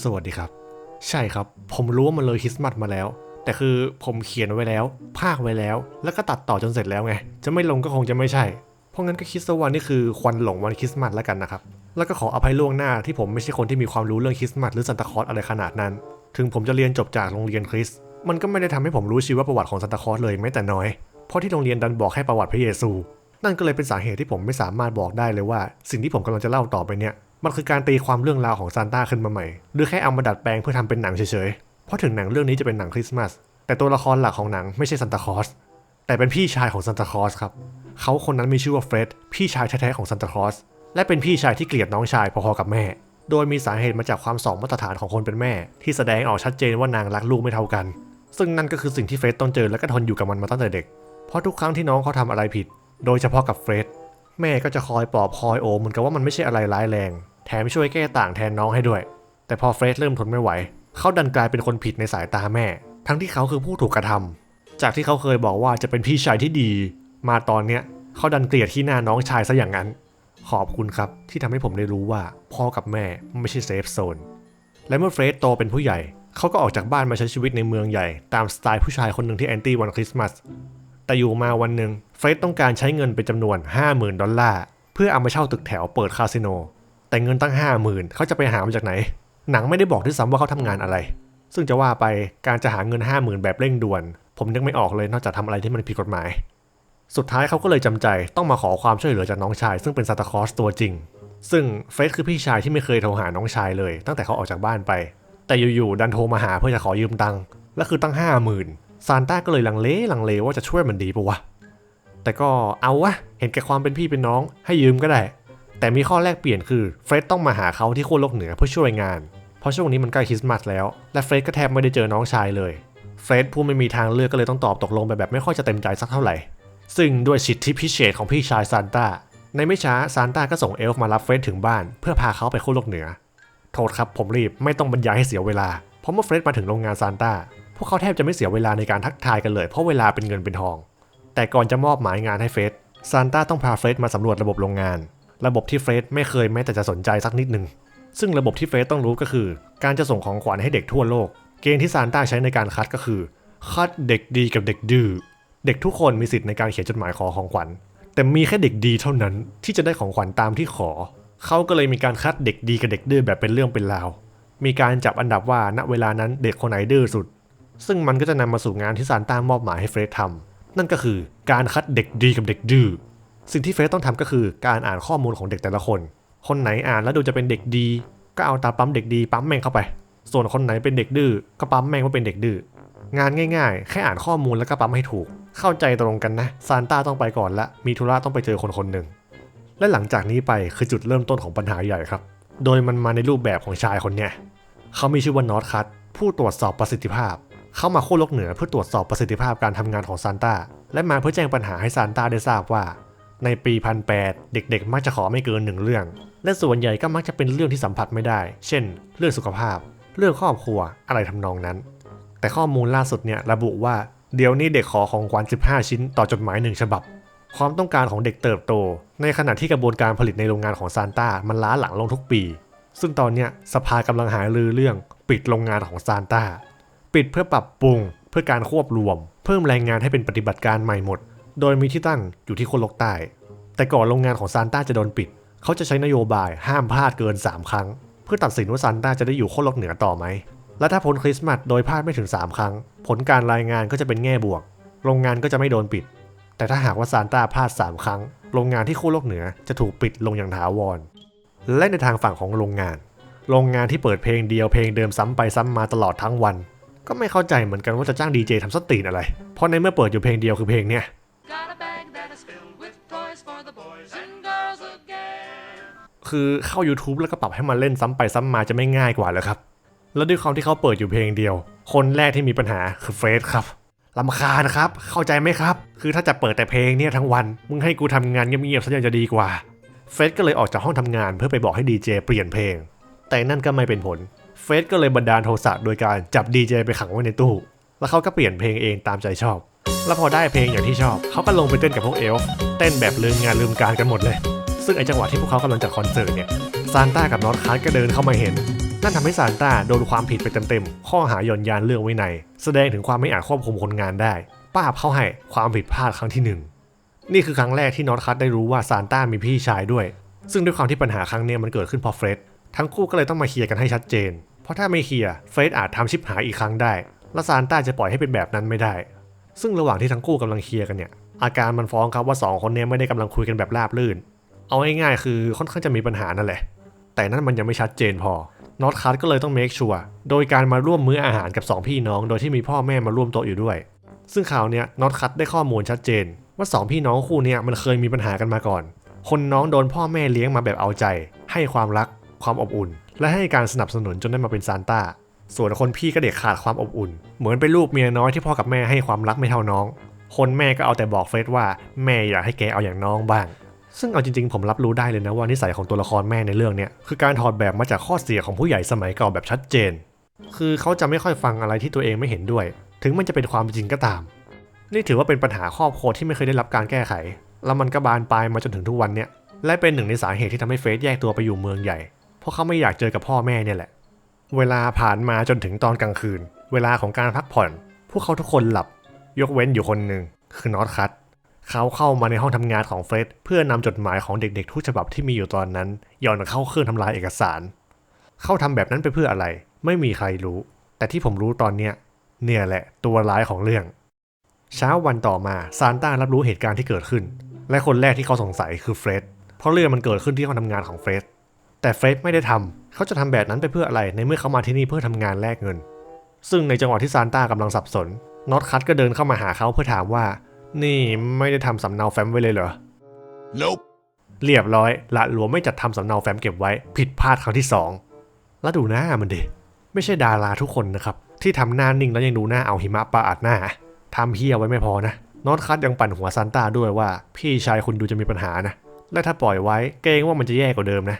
สวัสดีครับ ใช่ครับ ผมรู้ว่ามันเลยคริสต์มาสมาแล้ว แต่คือผมเขียนไว้แล้ว ภาคไว้แล้ว แล้วก็ตัดต่อจนเสร็จแล้วไง จะไม่ลงก็คงจะไม่ใช่ เพราะงั้นก็คิดซะว่านี่คือควันหลงวันคริสต์มาสแล้วกันนะครับ แล้วก็ขออภัยล่วงหน้าที่ผมไม่ใช่คนที่มีความรู้เรื่องคริสต์มาสหรือซันตาคลอสอะไรขนาดนั้น ถึงผมจะเรียนจบจากโรงเรียนคริสต์มันก็ไม่ได้ทำให้ผมรู้ชีวประวัติของซันตาคลอสเลยแม้แต่น้อย เพราะที่โรงเรียนดันบอกแค่ประวัติพระเยซู นั่นก็เลยเป็นสาเหตุที่ผมไม่สามารถบอกได้เลยว่า สิ่งที่ผมกำลังจะเล่าต่อไปเนี่ย มันคือการตีความเรื่องราวของซานต้าขึ้นมาใหม่ หรือแค่เอามาดัดแปลงเพื่อทำเป็นหนังเฉยๆ เพราะถึงหนังเรื่องนี้จะเป็นหนังคริสต์มาส แต่ตัวละครหลักของหนังไม่ใช่ซานตาคลอส แต่เป็นพี่ชายของซานตาคลอสครับ เขาคนนั้นมีชื่อว่าเฟร็ด พี่ชายแท้ๆของซานตาคลอส และเป็นพี่ชายที่เกลียดน้องชายพอๆกับแม่ โดยมีสาเหตุมาจากความสองมาตรฐานของคนเป็นแม่ ที่แสดงออกชัดเจนว่านางรักลูกไม่เท่ากัน ซึ่งนั่นก็คือสิ่งที่เฟร็ดต้องเจอและก็ทนอยู่กับมันมาตั้งแต่เด็ก เพราะทุกครั้งที่น้องเขาทำอะไรผิด โดยเฉพาะกับเฟร็ดแม่ก็จะคอยปลอบคอยโอมเหมือนกับว่ามันไม่ใช่อะไรร้ายแรง แถมช่วยแก้ต่างแทนน้องให้ด้วย แต่พอเฟรดเริ่มทนไม่ไหว เขาดันกลายเป็นคนผิดในสายตาแม่ ทั้งที่เขาคือผู้ถูกกระทำจากที่เขาเคยบอกว่าจะเป็นพี่ชายที่ดี มาตอนเนี้ยเขาดันเกลียดที่หน้าน้องชายซะอย่างนั้น ขอบคุณครับที่ทำให้ผมได้รู้ว่าพ่อกับแม่ไม่ใช่เซฟโซน และเมื่อเฟรดโตเป็นผู้ใหญ่ เขาก็ออกจากบ้านมาใช้ชีวิตในเมืองใหญ่ ตามสไตล์ผู้ชายคนหนึ่งที่แอนตี้วันคริสต์มาส แต่อยู่มาวันหนึ่งเฟรดต้องการใช้เงินเป็นจำนวน 50,000 ดอลลาร์ เพื่อเอามาเช่าตึกแถวเปิดคาสิโน แต่เงินตั้ง50,000เขาจะไปหามาจากไหน หนังไม่ได้บอกด้วยซ้ำว่าเขาทำงานอะไร ซึ่งจะว่าไปการจะหาเงิน50,000แบบเร่งด่วน ผมนึกไม่ออกเลยนอกจากทำอะไรที่มันผิดกฎหมาย สุดท้ายเขาก็เลยจำใจต้องมาขอความช่วยเหลือจากน้องชาย ซึ่งเป็นซานตาคลอสตัวจริง ซึ่งเฟรดคือพี่ชายที่ไม่เคยโทรหาน้องชายเลย ตั้งแต่เขาออกจากบ้านไป แต่อยู่ๆดันโทรมาหาเพื่อจะขอยืมตังค์และคือตั้ง50,000ซานต้าก็เลยลังเลลังเลว่าจะช่วยมันดีปะวะแต่ก็เอาวะเห็นแก่ความเป็นพี่เป็นน้องให้ยืมก็ได้ แต่มีข้อแรกเปลี่ยนคือเฟร็ดต้องมาหาเขาที่ขั้วโลกเหนือเพื่อช่วยงาน เพราะช่วงนี้มันใกล้คริสต์มาสแล้ว และเฟร็ดก็แทบไม่ได้เจอน้องชายเลย เฟร็ดผู้ไม่มีทางเลือกก็เลยต้องตอบตกลงไปแบบไม่ค่อยจะเต็มใจสักเท่าไหร่ ซึ่งด้วยสิทธิพิเศษของพี่ชายซานต้า ในไม่ช้าซานต้าก็ส่งเอลฟ์มารับเฟร็ดถึงบ้าน เพื่อพาเขาไปขั้วโลกเหนือ โทษครับผมรีบไม่ต้องบรรยายให้เสียเวลา เพราะเมื่อเฟร็ดมาถึงโรงงานซานต้า พวกเขาแทบจะไม่เสียเวลาในการทักทายกันเลย เพราะเวลาเป็นเงินเป็นทอง แต่ก่อนจะมอบหมายงานให้เฟร็ดซานต้าต้องพาเฟร็ดมาสำรวจระบบโรงงาน ระบบที่เฟรดไม่เคยแม้แต่จะสนใจสักนิดหนึ่ง ซึ่งระบบที่เฟรดต้องรู้ก็คือ การจะส่งของขวัญให้เด็กทั่วโลก เกณฑ์ที่ซานต้าใช้ในการคัดก็คือ คัดเด็กดีกับเด็กดื้อ เด็กทุกคนมีสิทธิ์ในการเขียนจดหมายขอของขวัญ แต่มีแค่เด็กดีเท่านั้นที่จะได้ของขวัญตามที่ขอ เขาก็เลยมีการคัดเด็กดีกับเด็กดื้อแบบเป็นเรื่องเป็นราว มีการจับอันดับว่าณเวลานั้นเด็กคนไหนดื้อสุด ซึ่งมันก็จะนำมาสู่งานที่ซานต้ามอบหมายให้เฟรดทำนั่นก็คือการคัดเด็กดีกับเด็กดื้อ สิ่งที่เฟรดต้องทำก็คือการอ่านข้อมูลของเด็กแต่ละคน คนไหนอ่านแล้วดูจะเป็นเด็กดี ก็เอาตาปั๊มเด็กดีปั๊มแม่งเข้าไป ส่วนคนไหนเป็นเด็กดื้อก็ปั๊มแม่งว่าเป็นเด็กดื้องานง่ายๆ แค่อ่านข้อมูลแล้วก็ปั๊มให้ถูก เข้าใจตรงกันนะซานต้าต้องไปก่อนละมีธุระต้องไปเจอคนคนหนึ่งและหลังจากนี้ไปคือจุดเริ่มต้นของปัญหาใหญ่ครับ โดยมันมาในรูปแบบของชายคนเนี้ยเขามีชื่อว่านอตคัตผู้ตรวจสอบประสิทธิภาพ เข้ามาขั้วโลกเหนือเพื่อตรวจสอบประสิทธิภาพการทำงานของซานต้าและมาเพื่อแจ้งปัญหาให้ซานต้าได้ทราบว่า ในปีพันแปดเด็กๆ มักจะขอไม่เกินหนึ่งเรื่อง และส่วนใหญ่ก็มักจะเป็นเรื่องที่สัมผัสไม่ได้ เช่น เรื่องสุขภาพ เรื่องครอบครัว อะไรทำนองนั้น แต่ข้อมูลล่าสุดเนี่ยระบุว่าเดี๋ยวนี้เด็กขอของขวัญ15 ชิ้นต่อจดหมายหนึ่งฉบับ ความต้องการของเด็กเติบโต ในขณะที่กระบวนการผลิตในโรงงานของซานต้ามันล้าหลังลงทุกปี ซึ่งตอนเนี้ยสภากำลังหารือเรื่องปิดโรงงานของซานต้า ปิดเพื่อปรับปรุง เพื่อการควบรวม เพิ่มแรงงานให้เป็นปฏิบัติการใหม่หมด โดยมีที่ตั้งอยู่ที่โคนโลกใต้ แต่ก่อนโรงงานของซานต้าจะโดนปิด เขาจะใช้นโยบายห้ามพลาดเกิน 3 ครั้ง เพื่อตัดสินว่าซานต้าจะได้อยู่โคนโลกเหนือต่อไหม และถ้าพ้นคริสต์มาสโดยพลาดไม่ถึง 3 ครั้ง ผลการรายงานก็จะเป็นแง่บวก โรงงานก็จะไม่โดนปิด แต่ถ้าหากว่าซานต้าพลาด 3 ครั้ง โรงงานที่ขั้วโลกเหนือจะถูกปิดลงอย่างถาวร และในทางฝั่งของโรงงาน โรงงานที่เปิดเพลงเดียวเพลงเดิมซ้ำไปซ้ำมาตลอดทั้งวัน ก็ไม่เข้าใจเหมือนกันว่าจะจ้างดีเจทำสตรีนอะไร เพราะในเมื่อเปิดอยู่เพลงเดียวคือเพลงเนี้ย Got a bag that is filled with toys for the boys and girls again. คือเข้า YouTube แล้วก็ปรับให้มันเล่นซ้ำไปซ้ำมาจะไม่ง่ายกว่าเหรอครับ แล้วด้วยความที่เขาเปิดอยู่เพลงเดียว คนแรกที่มีปัญหาคือเฟรดครับลำคาญครับ เข้าใจไหมครับ คือถ้าจะเปิดแต่เพลงเนี่ยทั้งวัน มึงให้กูทำงานเงียบๆซะยังจะดีกว่า เฟรดก็เลยออกจากห้องทำงานเพื่อไปบอกให้ดีเจเปลี่ยนเพลง แต่นั่นก็ไม่เป็นผล เฟรดก็เลยบันดาลโทสะโดยการจับดีเจไปขังไว้ในตู้ แล้วเขาก็เปลี่ยนเพลงเองตามใจชอบ แล้วพอได้เพลงอย่างที่ชอบ เขาก็ลงไปเต้นกับพวกเอลฟ์เต้นแบบลืมงานลืมการกันหมดเลย ซึ่งไอจังหวะที่พวกเขากำลังจัดคอนเสิร์ตเนี่ยซานต้ากับนอตคาร์ก็เดินเข้ามาเห็น นั่นทำให้ซานต้าโดนความผิดไปเต็มๆ ข้อหาย่อนยานเรื่องวินัยแสดงถึงความไม่อาจควบคุมคนงานได้ ป้าบเข้าให้ความผิดพลาดครั้งที่หนึ่งนี่คือครั้งแรกที่นอตคัตได้รู้ว่าซานต้ามีพี่ชายด้วย ซึ่งด้วยความที่ปัญหาครั้งเนี้ยมันเกิดขึ้นเพราะเฟร็ดทั้งคู่ก็เลยต้องมาเคลียร์กันให้ชัดเจน เพราะถ้าไม่เคลียร์เฟร็ดอาจทำชิปหายอีกครั้งได้ และซานต้าจะปล่อยให้เป็นแบบนั้นไม่ได้ ซึ่งระหว่างที่ทั้งคู่กำลังเคลียร์กันเนี่ย อาการมันฟ้องครับว่าสองคนนี้ไม่ได้กำลังคุยกันแบบราบรื่น เอาง่ายๆคือค่อนข้างจะมีปัญหานั่นแหละ แต่นั่นมันยังไม่ชัดเจนพอนอตคัตก็เลยต้องเมคชัวร์โดยการมาร่วมมื้ออาหารกับ 2 พี่น้อง โดยที่มีพ่อแม่มาร่วมโต๊ะอยู่ด้วย ซึ่งข่าวเนี้ยนอตคัตได้ข้อมูลชัดเจน ว่า 2 พี่น้องคู่เนี้ยมันเคยมีปัญหากันมาก่อน คนน้องโดนพ่อแม่เลี้ยงมาแบบเอาใจ ให้ความรัก ความอบอุ่น และให้การสนับสนุนจนได้มาเป็นซานต้า ส่วนคนพี่ก็เด็กขาดความอบอุ่น เหมือนเป็นลูกเมียน้อยที่พ่อกับแม่ให้ความรักไม่เท่าน้อง คนแม่ก็เอาแต่บอกเฟรดว่าแม่อยากให้แกเอาอย่างน้องบ้าง ซึ่งเอาจริงๆผมรับรู้ได้เลยนะว่านิสัยของตัวละครแม่ในเรื่องเนี้ยคือการถอดแบบมาจากข้อเสียของผู้ใหญ่สมัยเก่าแบบชัดเจน คือเขาจะไม่ค่อยฟังอะไรที่ตัวเองไม่เห็นด้วย ถึงมันจะเป็นความจริงก็ตาม นี่ถือว่าเป็นปัญหาครอบครัวที่ไม่เคยได้รับการแก้ไข แล้วมันก็บานปลายมาจนถึงทุกวันเนี้ยและเป็นหนึ่งในสาเหตุที่ทำให้เฟสแยกตัวไปอยู่เมืองใหญ่ เพราะเขาไม่อยากเจอกับพ่อแม่เนี่ยแหละ เวลาผ่านมาจนถึงตอนกลางคืน เวลาของการพักผ่อน พวกเขาทุกคนหลับ ยกเว้นอยู่คนหนึ่งคือนอตคัตเขาเข้ามาในห้องทำงานของเฟร็ดเพื่อนำจดหมายของเด็กๆทุกฉบับที่มีอยู่ตอนนั้นหย่อนเข้าเครื่องทำลายเอกสาร เขาทำแบบนั้นไปเพื่ออะไร ไม่มีใครรู้ แต่ที่ผมรู้ตอนเนี้ยเนี่ยแหละตัวร้ายของเรื่อง เช้าวันต่อมาซานต้ารับรู้เหตุการณ์ที่เกิดขึ้น และคนแรกที่เขาสงสัยคือเฟร็ดเพราะเรื่องมันเกิดขึ้นที่ห้องทำงานของเฟร็ด แต่เฟร็ดไม่ได้ทำเขาจะทำแบบนั้นไปเพื่ออะไร ในเมื่อเขามาที่นี่เพื่อทำงานแลกเงิน ซึ่งในจังหวะที่ซานต้ากำลังสับสนน็อตคัตก็เดินเข้ามาหาเขาเพื่อถามว่า นี่ไม่ได้ทำสำเนาแฟ้มไว้เลยเหรอ Nope. เรียบร้อย ละหลวมไม่จัดทำสำเนาแฟ้มเก็บไว้ ผิดพลาดครั้งที่สองแล้วดูหน้ามันดิไม่ใช่ดาราทุกคนนะครับ ที่ทำหน้านิ่งแล้วยังดูหน้าเอาหิมะปาอัดหน้าทำเฮียไว้ไม่พอนะนอตคัตยังปั่นหัวซานต้าด้วยว่า พี่ชายคุณดูจะมีปัญหานะและถ้าปล่อยไว้เกรงว่ามันจะแย่กว่าเดิมนะ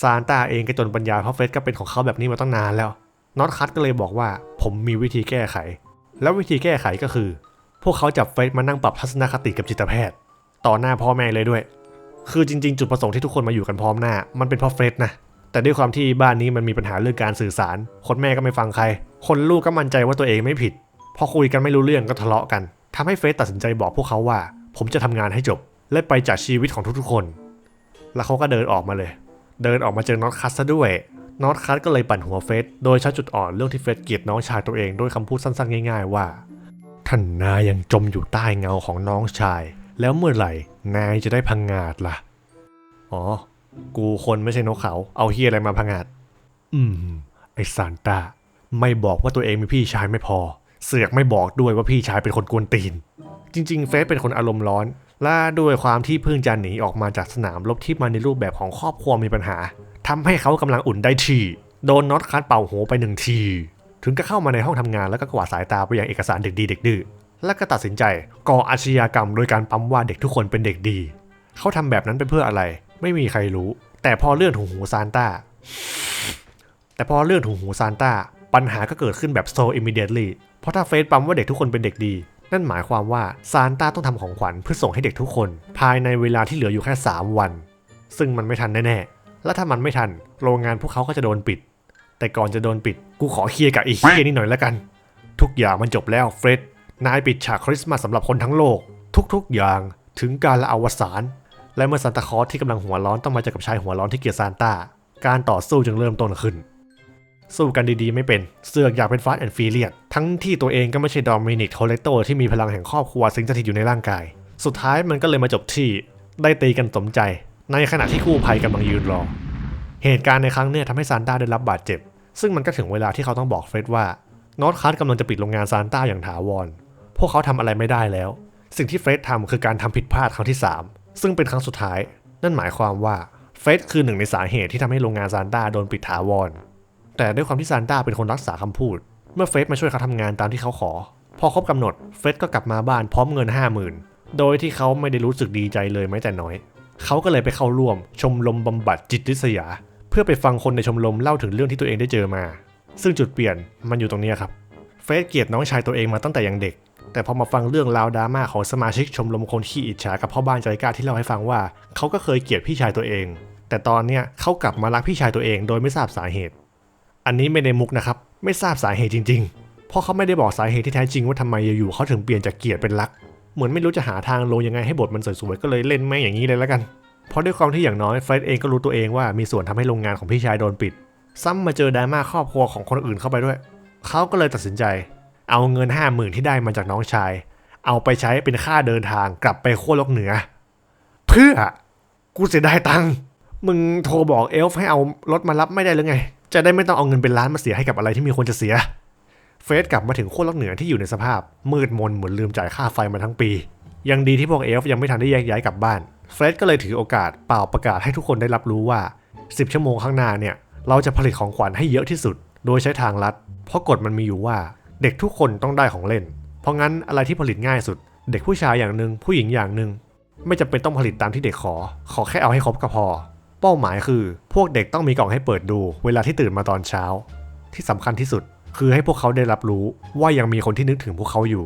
ซานตาเองก็จนปัญญาเพราะเฟรดก็เป็นของเขาแบบนี้มาตั้งนานแล้วน็อตคัตก็เลยบอกว่าผมมีวิธีแก้ไข แล้ววิธีแก้ไขก็คือ พวกเขาจับเฟรดมานั่งปรับทัศนคติกับจิตแพทย์ ต่อหน้าพ่อแม่เลยด้วย คือจริง ๆ จุดประสงค์ที่ทุกคนมาอยู่กันพร้อมหน้า มันเป็นเพราะเฟรดนะแต่ด้วยความที่บ้านนี้มันมีปัญหาเรื่องการสื่อสาร คนแม่ก็ไม่ฟังใคร คนลูกก็มั่นใจว่าตัวเองไม่ผิด พอคุยกันไม่รู้เรื่องก็ทะเลาะกันทำให้เฟรดตัดสินใจบอกพวกเขาว่า ผมจะทำงานให้จบ และไปจากชีวิตของทุกๆคน แล้วเขาก็เดินออกมาเลย เดินออกมาเจอนอตคัสซะด้วยนอตคัสก็เลยปั่นหัวเฟรดโดยใช้จุดอ่อนเรื่องที่เฟรดเกลียดน้องชายตัวเองด้วยคำพูดสั้นๆ ง่ายๆว่า ท่านนายยังจมอยู่ใต้เงาของน้องชาย แล้วเมื่อไหร่ นายจะได้พังงาดล่ะ อ๋อ กูคนไม่ใช่นกเขา เอาเฮียอะไรมาพังงาด อืม ไอซานต้าไม่บอกว่าตัวเองมีพี่ชายไม่พอ เสือกไม่บอกด้วยว่าพี่ชายเป็นคนกวนตีน จริง ๆ เฟสเป็นคนอารมณ์ร้อน และด้วยความที่เพิ่งจะหนีออกมาจากสนามรบที่มาในรูปแบบของครอบครัวมีปัญหาทำให้เขากำลังอุ่นได้ทีโดนน็อตคัดเป่าหัวไปหนึ่งที ถึงก็เข้ามาในห้องทำงานแล้วก็กวาดสายตาไปยังเอกสารเด็กดีเด็กดื้อและก็ตัดสินใจก่ออาชญากรรมโดยการปั๊มว่าเด็กทุกคนเป็นเด็กดี เขาทำแบบนั้นไปเพื่ออะไร ไม่มีใครรู้ แต่พอเรื่องถุงหูซานต้า แต่พอเรื่องถุงหูซานต้า ปัญหาก็เกิดขึ้นแบบ so immediately เพราะถ้าเฟซปั๊มว่าเด็กทุกคนเป็นเด็กดี นั่นหมายความว่าซานต้าต้องทำของขวัญเพื่อส่งให้เด็กทุกคน ภายในเวลาที่เหลืออยู่แค่ 3 วัน ซึ่งมันไม่ทันแน่ๆ และถ้ามันไม่ทัน โรงงานพวกเขาก็จะโดนปิด แต่ก่อนจะโดนปิด กูขอเคลียร์กับไอีเฮียนี่หน่อยแล้วกัน ทุกอย่างมันจบแล้วเฟร็ด นายปิดฉากคริสต์มาสสำหรับคนทั้งโลก ทุกๆอย่างถึงการละอวสานและเมื่อซานตาคลอสที่กำลังหัวร้อนต้องมาเจอกับชายหัวร้อนที่เกลียดซานต้า การต่อสู้จึงเริ่มต้นขึ้น สู้กันดีๆไม่เป็น เสือกอยากเป็นฟาสแอนด์ฟีเลียทั้งที่ตัวเองก็ไม่ใช่ดอมินิกโทเลโตที่มีพลังแห่งครอบครัวสิงสถิตอยู่ในร่างกาย สุดท้ายมันก็เลยมาจบที่ได้ตีกันสมใจ ในขณะที่กู้ภัยกำลังยืนรอ เหตุการณ์ในครั้งเนี้ยทำให้ซานต้าได้รับบาดเจ็บ ซึ่งมันก็ถึงเวลาที่เขาต้องบอกเฟร็ดว่านอตคัสกำลังจะปิดโรงงานซานต้าอย่างถาวร พวกเขาทำอะไรไม่ได้แล้ว สิ่งที่เฟร็ดทำคือการทำผิดพลาดครั้งที่ 3 ซึ่งเป็นครั้งสุดท้าย นั่นหมายความว่าเฟร็ดคือหนึ่งในสาเหตุที่ทำให้โรงงานซานต้าโดนปิดถาวร แต่ด้วยความที่ซานต้าเป็นคนรักษาคำพูด เมื่อเฟร็ดมาช่วยเขาทำงานตามที่เขาขอ พอครบกำหนดเฟร็ดก็กลับมาบ้านพร้อมเงิน 50,000 โดยที่เขาไม่ได้รู้สึกดีใจเลยแม้แต่น้อย เขาก็เลยไปเข้าร่วม ชมรมบำบัดจิตริษยา เพื่อไปฟังคนในชมรมเล่าถึงเรื่องที่ตัวเองได้เจอมา ซึ่งจุดเปลี่ยนมันอยู่ตรงนี้ครับเฟสเกลียดน้องชายตัวเองมาตั้งแต่ยังเด็ก แต่พอมาฟังเรื่องราวดราม่าของสมาชิกชมรมคนขี้อิจฉากับพ่อบ้านใจกล้าที่เล่าให้ฟังว่าเขาก็เคยเกลียดพี่ชายตัวเอง แต่ตอนเนี้ยเขากลับมารักพี่ชายตัวเองโดยไม่ทราบสาเหตุ อันนี้ไม่ได้มุกนะครับ ไม่ทราบสาเหตุจริง ๆ เพราะเขาไม่ได้บอกสาเหตุที่แท้จริงว่าทำไมอยู่ๆเขาถึงเปลี่ยนจากเกลียดเป็นรัก เหมือนไม่รู้จะหาทางลงยังไงให้บทมันสวยๆก็เลยเล่นแม่งอย่างนี้เลยแล้วกัน เพราะด้วยความที่อย่างน้อยเฟรดเองก็รู้ตัวเองว่ามีส่วนทำให้โรงงานของพี่ชายโดนปิด ซ้ำมาเจอดราม่าครอบครัวของคนอื่นเข้าไปด้วย เขาก็เลยตัดสินใจ เอาเงินห้าหมื่นที่ได้มาจากน้องชาย เอาไปใช้เป็นค่าเดินทางกลับไปขั้วโลกเหนือ เพื่อกูเสียดายตังค์มึงโทรบอกเอลฟ์ให้เอารถมารับไม่ได้หรือไง จะได้ไม่ต้องเอาเงินเป็นล้านมาเสียให้กับอะไรที่มีคนจะเสีย เฟสกลับมาถึงขั้วโลกเหนือที่อยู่ในสภาพ มืดมนเหมือนลืมจ่ายค่าไฟมาทั้งปี ยังดีที่พวกเอลฟ์ยังไม่ทันได้แยกย้ายกลับบ้าน เฟรดก็เลยถือโอกาสเป่าประกาศให้ทุกคนได้รับรู้ว่า 10 ชั่วโมงข้างหน้าเนี่ย เราจะผลิตของขวัญให้เยอะที่สุด โดยใช้ทางลัด เพราะกฎมันมีอยู่ว่า เด็กทุกคนต้องได้ของเล่น เพราะงั้นอะไรที่ผลิตง่ายสุด เด็กผู้ชายอย่างหนึ่งผู้หญิงอย่างหนึ่งไม่จำเป็นต้องผลิตตามที่เด็กขอ ขอแค่เอาให้ครบก็พอ เป้าหมายคือ พวกเด็กต้องมีกล่องให้เปิดดู เวลาที่ตื่นมาตอนเช้า ที่สำคัญที่สุด คือให้พวกเขาได้รับรู้ว่ายังมีคนที่นึกถึงพวกเขาอยู่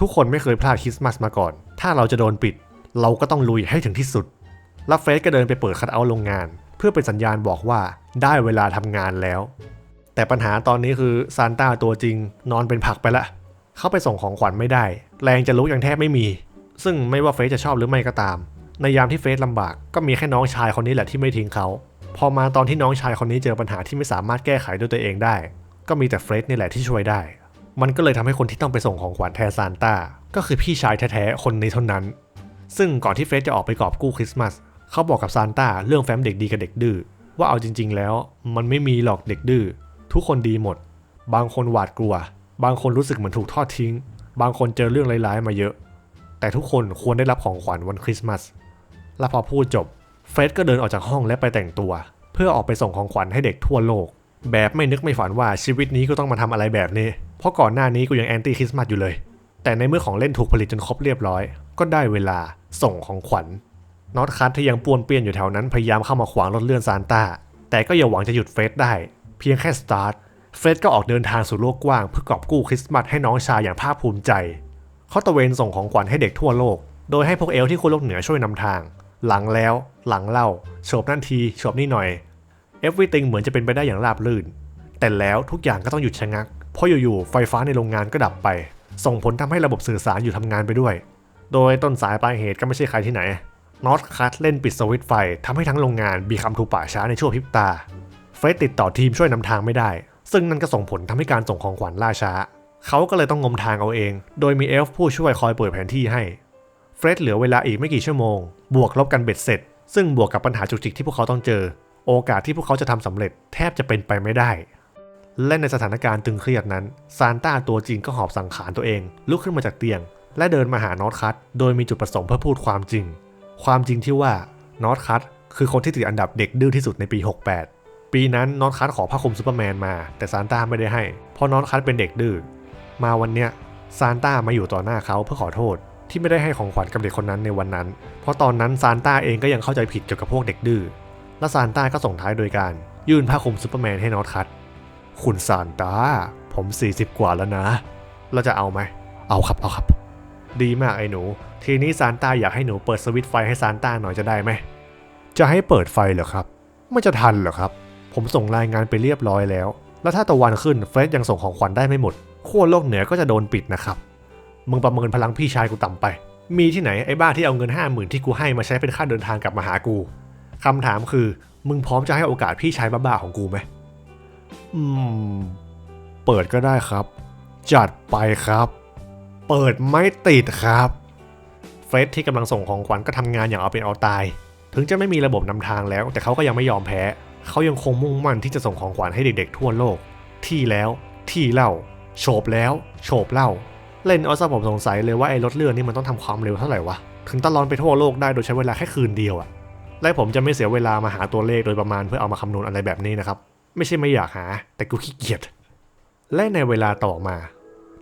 ทุกคนไม่เคยพลาดคริสต์มาสมาก่อน ถ้าเราจะโดนปิด เราก็ต้องลุยให้ถึงที่สุด แล้วเฟสก็เดินไปเปิดคัทเอาท์โรงงาน เพื่อเป็นสัญญาณบอกว่าได้เวลาทำงานแล้ว แต่ปัญหาตอนนี้คือซานต้าตัวจริง นอนเป็นผักไปละเขาไปส่งของขวัญไม่ได้ แรงจะลุกยังแทบไม่มี ซึ่งไม่ว่าเฟสจะชอบหรือไม่ก็ตาม ในยามที่เฟสลำบากก็มีแค่น้องชายคนนี้แหละที่ไม่ทิ้งเขา พอมาตอนที่น้องชายคนนี้เจอปัญหาที่ไม่สามารถแก้ไขด้วยตัวเองได้ ก็มีแต่เฟสนี่แหละที่ช่วยได้ มันก็เลยทำให้คนที่ต้องไปส่งของขวัญแทนซานต้าก็คือพี่ชายแท้ๆคนนี้เท่านั้น ซึ่งก่อนที่เฟสจะออกไปกอบกู้คริสต์มาสเขาบอกกับซานต้าเรื่องแฟ้มเด็กดีกับเด็กดื้อว่าเอาจริง ๆ แล้ว มันไม่มีหรอกเด็กดื้อทุกคนดีหมด บางคนหวาดกลัว บางคนรู้สึกเหมือนถูกทอดทิ้ง บางคนเจอเรื่องร้ายๆมาเยอะ แต่ทุกคนควรได้รับของขวัญวันคริสต์มาส และพอพูดจบ เฟร็ดก็เดินออกจากห้องและไปแต่งตัว เพื่อออกไปส่งของขวัญให้เด็กทั่วโลก แบบไม่นึกไม่ฝันว่าชีวิตนี้ก็ต้องมาทำอะไรแบบนี้ เพราะก่อนหน้านี้กูยังแอนตี้คริสต์มาสอยู่เลย แต่ในเมื่อของเล่นถูกผลิตจนครบเรียบร้อย ก็ได้เวลาส่งของขวัญน็อตคัทที่ยังป้วนเปี้ยนอยู่แถวนั้นพยายามเข้ามาขวางรถเลื่อนซานต้า แต่ก็อย่าหวังจะหยุดเฟรดได้ เพียงแค่สตาร์ท เฟรดก็ออกเดินทางสู่โลกกว้างเพื่อกอบกู้คริสต์มาสให้น้องชายอย่างภาคภูมิใจ เขาตะเวนส่งของขวัญให้เด็กทั่วโลก โดยให้พวกเอลที่ขั้วโลกเหนือช่วยนำทาง หลังแล้ว หลังเล่าโฉบนั่นทีโฉบนี่หน่อย everything เหมือนจะเป็นไปได้อย่างราบรื่น แต่แล้วทุกอย่างก็ต้องหยุดชะงัก เพราะอยู่ๆไฟฟ้าในโรงงานก็ดับไป ส่งผลทำให้ระบบสื่อสารอยู่ทำงานไปด้วย โดยต้นสายปลายเหตุก็ไม่ใช่ใครที่ไหนนอตคัทเล่นปิดสวิตไฟทำให้ทั้งโรงงานบีคำทูป่าช้าในช่วงพริบตา เฟรดติดต่อทีมช่วยนำทางไม่ได้ ซึ่งนั่นก็ส่งผลทำให้การส่งของขวัญล่าช้า เขาก็เลยต้องงมทางเอาเอง โดยมีเอลฟ์ผู้ช่วยคอยเปิดแผนที่ให้ เฟรดเหลือเวลาอีกไม่กี่ชั่วโมง บวกลบกันเบ็ดเสร็จ ซึ่งบวกกับปัญหาจุกจิกที่พวกเขาต้องเจอ โอกาสที่พวกเขาจะทำสำเร็จแทบจะเป็นไปไม่ได้ และในสถานการณ์ตึงเครียดนั้นซานต้าตัวจริงก็หอบสังขารตัวเอง ลุกขึ้นมาจากเตียง และเดินมาหานอตคัตโดยมีจุดประสงค์เพื่อพูดความจริง ความจริงที่ว่านอตคัตคือคนที่ติดอันดับเด็กดื้อที่สุดในปี 68 ปีนั้นนอตคัตขอผ้าคลุมซูเปอร์แมนมา แต่ซานต้าไม่ได้ให้ เพราะนอตคัตเป็นเด็กดื้อมาวันเนี้ยซานต้ามาอยู่ต่อหน้าเขาเพื่อขอโทษ ที่ไม่ได้ให้ของขวัญกับเด็กคนนั้นในวันนั้น เพราะตอนนั้นซานต้าเองก็ยังเข้าใจผิดเกี่ยวกับพวกเด็กดื้อ และซานต้าก็ส่งท้ายโดยการ ยื่นผ้าคลุมซูเปอร์แมนให้นอตคัตคุณซานต้า ผม 40 กว่าแล้วนะ เราจะเอาไหม เอาครับ เอาครับ ดีมากไอ้หนู ทีนี้ซานต้าอยากให้หนูเปิดสวิตไฟให้ซานต้าหน่อยจะได้ไหม จะให้เปิดไฟเหรอครับ ไม่จะทันเหรอครับ ผมส่งรายงานไปเรียบร้อยแล้ว แล้วถ้าตะวันขึ้นเฟรดยังส่งของขวัญได้ไม่หมดขั้วโลกเหนือก็จะโดนปิดนะครับ มึงประเมินพลังพี่ชายกูต่ำไป มีที่ไหนไอ้บ้าที่เอาเงินห้าหมื่นที่กูให้มาใช้เป็นค่าเดินทางกลับมาหากูคำถามคือ มึงพร้อมจะให้โอกาสพี่ชายบ้าๆของกูไหมอืม เปิดก็ได้ครับ จัดไปครับ เปิดไม่ติดครับเฟรดที่กำลังส่งของขวัญก็ทำงานอย่างเอาเป็นเอาตาย ถึงจะไม่มีระบบนำทางแล้ว แต่เขาก็ยังไม่ยอมแพ้ เขายังคงมุ่งมั่นที่จะส่งของขวัญให้เด็กๆทั่วโลก ที่แล้ว ที่เล่า โฉบแล้ว โฉบเล่า เล่นเอาซะผมสงสัยเลยว่าไอ้รถเรือนี่มันต้องทำความเร็วเท่าไหร่วะ ถึงตะลอนไปทั่วโลกได้โดยใช้เวลาแค่คืนเดียวอะและผมจะไม่เสียเวลามาหาตัวเลขโดยประมาณเพื่อเอามาคำนวณอะไรแบบนี้นะครับ ไม่ใช่ไม่อยากหา แต่กูขี้เกียจ และในเวลาต่อมา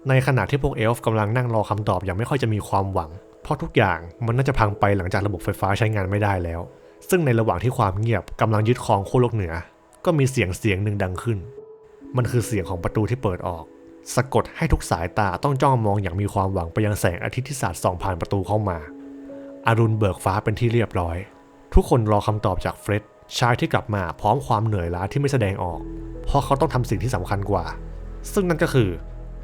ในขณะที่พวกเอลฟ์กำลังนั่งรอคำตอบอย่างไม่ค่อยจะมีความหวัง เพราะทุกอย่างมันน่าจะพังไปหลังจากระบบไฟฟ้าใช้งานไม่ได้แล้ว ซึ่งในระหว่างที่ความเงียบกำลังยึดครองขั้วโลกเหนือ ก็มีเสียงเสียงหนึ่งดังขึ้น มันคือเสียงของประตูที่เปิดออก สะกดให้ทุกสายตาต้องจ้องมองอย่างมีความหวังไปยังแสงอาทิตย์ที่สาดส่องผ่านประตูเข้ามา อารุณเบิกฟ้าเป็นที่เรียบร้อย ทุกคนรอคำตอบจากเฟร็ดชายที่กลับมาพร้อมความเหนื่อยล้าที่ไม่แสดงออก เพราะเขาต้องทำสิ่งที่สำคัญกว่า ซึ่งนั่นก็คือ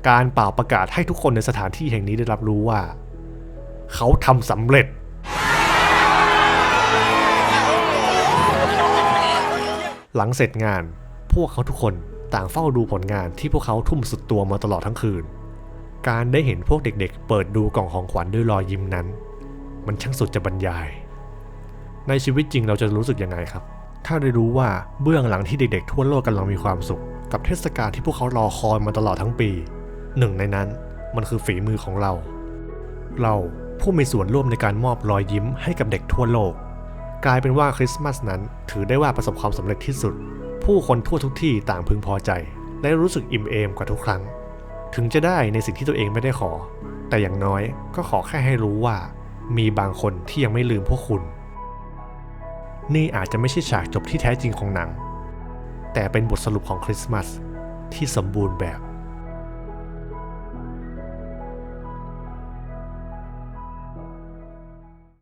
การเป่าประกาศให้ทุกคนในสถานที่แห่งนี้ได้รับรู้ว่า เขาทำสำเร็จหลังเสร็จงาน พวกเขาทุกคน ต่างเฝ้าดูผลงานที่พวกเขาทุ่มสุดตัวมาตลอดทั้งคืน การได้เห็นพวกเด็กๆ เปิดดูกล่องของขวัญด้วยรอยยิ้มนั้น มันช่างสุดจะบรรยาย ในชีวิตจริงเราจะรู้สึกยังไงครับ ถ้าได้รู้ว่าเบื้องหลังที่เด็กๆ ทั่วโลกกำลังมีความสุข กับเทศกาลที่พวกเขารอคอยมาตลอดทั้งปี หนึ่งในนั้นมันคือฝีมือของเรา เราผู้มีส่วนร่วมในการมอบรอยยิ้มให้กับเด็กทั่วโลก กลายเป็นว่าคริสต์มาสนั้นถือได้ว่าประสบความสำเร็จที่สุด ผู้คนทั่วทุกที่ต่างพึงพอใจ และรู้สึกอิ่มเอมกว่าทุกครั้ง ถึงจะได้ในสิ่งที่ตัวเองไม่ได้ขอ แต่อย่างน้อยก็ขอแค่ให้รู้ว่า มีบางคนที่ยังไม่ลืมพวกคุณ นี่อาจจะไม่ใช่ฉากจบที่แท้จริงของหนัง แต่เป็นบทสรุปของคริสต์มาสที่สมบูรณ์แบบ